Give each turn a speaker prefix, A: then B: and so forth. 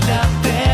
A: для тебе.